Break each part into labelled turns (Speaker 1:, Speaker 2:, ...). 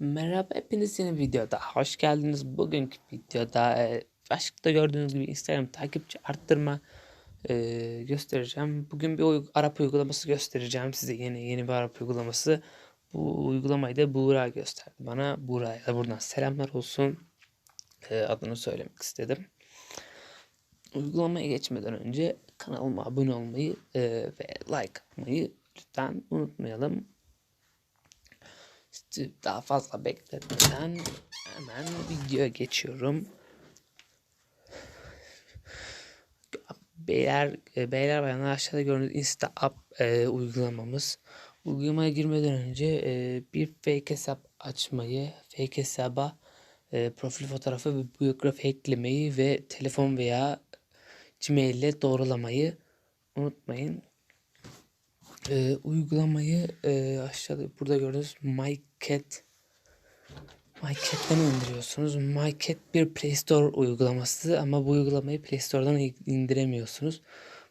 Speaker 1: Merhaba hepiniz yeni videoda hoş geldiniz. Bugünkü videoda e, başlıkta gördüğünüz gibi Instagram takipçi arttırma e, göstereceğim. Bugün bir uy- Arap uygulaması göstereceğim size yeni yeni bir Arap uygulaması. Bu uygulamayı da Buğra gösterdi bana. Buğra'ya da buradan selamlar olsun. E, adını söylemek istedim. Uygulamaya geçmeden önce kanalıma abone olmayı e, ve like atmayı lütfen unutmayalım. Daha fazla bekletmeden hemen videoya geçiyorum. Beyler, e, beyler bayanlar aşağıda gördüğünüz Insta App e, uygulamamız. Uygulamaya girmeden önce e, bir fake hesap açmayı, fake hesaba e, profil fotoğrafı ve biyografi eklemeyi ve telefon veya Gmail ile doğrulamayı unutmayın. Ee, uygulamayı e, aşağıda burada gördüğünüz MyCat MyCat'ten indiriyorsunuz. MyCat bir Play Store uygulaması ama bu uygulamayı Play Store'dan indiremiyorsunuz.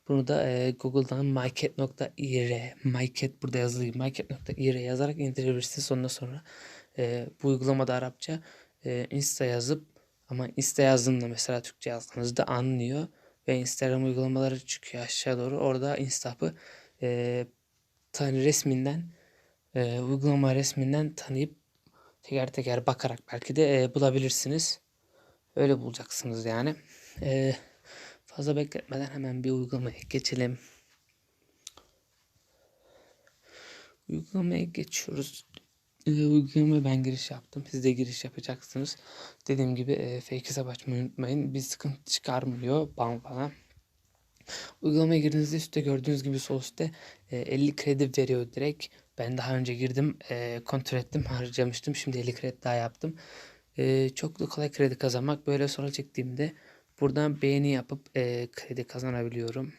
Speaker 1: Bunu da e, Google'dan mycat.ir MyCat burada yazılı mycat.ir yazarak indirebilirsiniz. Ondan sonra e, bu uygulamada Arapça e, Insta yazıp ama Insta yazdığında mesela Türkçe yazdığınızda anlıyor ve Instagram uygulamaları çıkıyor aşağı doğru. Orada Instap'ı e, tane resminden e, uygulama resminden tanıyıp teker teker bakarak belki de e, bulabilirsiniz. Öyle bulacaksınız yani. E, fazla bekletmeden hemen bir uygulamaya geçelim. Uygulamaya geçiyoruz. E, uygulamaya ben giriş yaptım. Siz de giriş yapacaksınız. Dediğim gibi e, fake hesap açmayı unutmayın. Bir sıkıntı çıkarmıyor bana falan. Uygulamaya girdiğinizde üstte gördüğünüz gibi sol üstte e, 50 kredi veriyor direkt. Ben daha önce girdim e, kontrol ettim harcamıştım. Şimdi 50 kredi daha yaptım. E, çok da kolay kredi kazanmak. Böyle sonra çektiğimde buradan beğeni yapıp e, kredi kazanabiliyorum.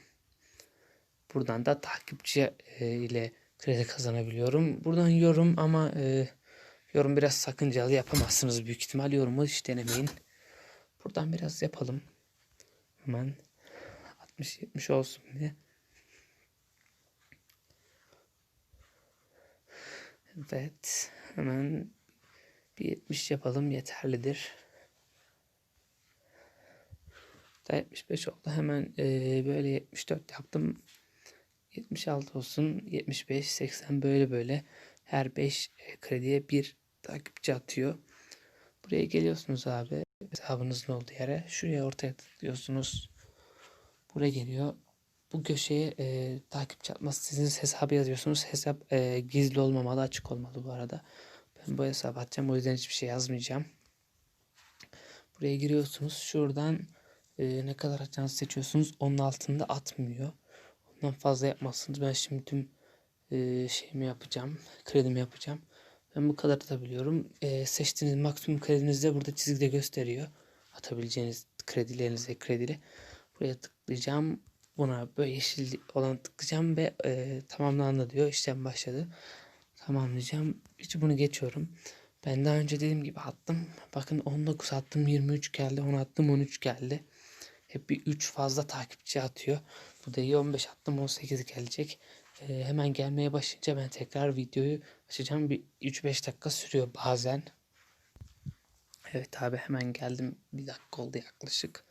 Speaker 1: Buradan da takipçi e, ile kredi kazanabiliyorum. Buradan yorum ama e, yorum biraz sakıncalı yapamazsınız büyük ihtimal. Yorumu hiç denemeyin. Buradan biraz yapalım. Hemen 60-70 olsun diye. Evet. Hemen bir 70 yapalım yeterlidir. Da 75 oldu. Hemen e, böyle 74 yaptım. 76 olsun. 75, 80 böyle böyle. Her 5 krediye bir takipçi atıyor. Buraya geliyorsunuz abi. Hesabınızın olduğu yere. Şuraya ortaya tıklıyorsunuz. Buraya geliyor. Bu köşeye e, takipçi atması sizin hesabı yazıyorsunuz. Hesap e, gizli olmamalı, açık olmalı bu arada. Ben bu hesabı atacağım. O yüzden hiçbir şey yazmayacağım. Buraya giriyorsunuz. Şuradan e, ne kadar atacağınızı seçiyorsunuz. Onun altında atmıyor. Ondan fazla yapmazsınız. Ben şimdi tüm e, şeyimi yapacağım. Kredimi yapacağım. Ben bu kadar atabiliyorum. E, seçtiğiniz maksimum kredinizi burada çizgide gösteriyor. Atabileceğiniz kredilerinize kredili. Buraya tıklayacağım. Buna böyle yeşil olan tıklayacağım ve e, tamamlandı diyor. İşlem başladı. Tamamlayacağım. Hiç bunu geçiyorum. Ben daha önce dediğim gibi attım. Bakın 19 attım 23 geldi. 10 attım 13 geldi. Hep bir 3 fazla takipçi atıyor. Bu da iyi 15 attım 18 gelecek. E, hemen gelmeye başlayınca ben tekrar videoyu açacağım. Bir 3-5 dakika sürüyor bazen. Evet abi hemen geldim. Bir dakika oldu yaklaşık.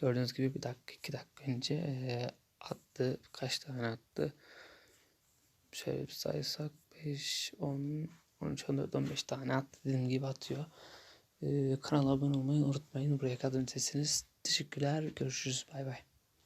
Speaker 1: Gördüğünüz gibi bir dakika iki dakika önce attı. Kaç tane attı? Şöyle bir saysak 5, 10, 13, 14, 15 tane attı. Dediğim gibi atıyor. Kanala abone olmayı unutmayın. Buraya kadar izlediyseniz teşekkürler. Görüşürüz. Bay bay.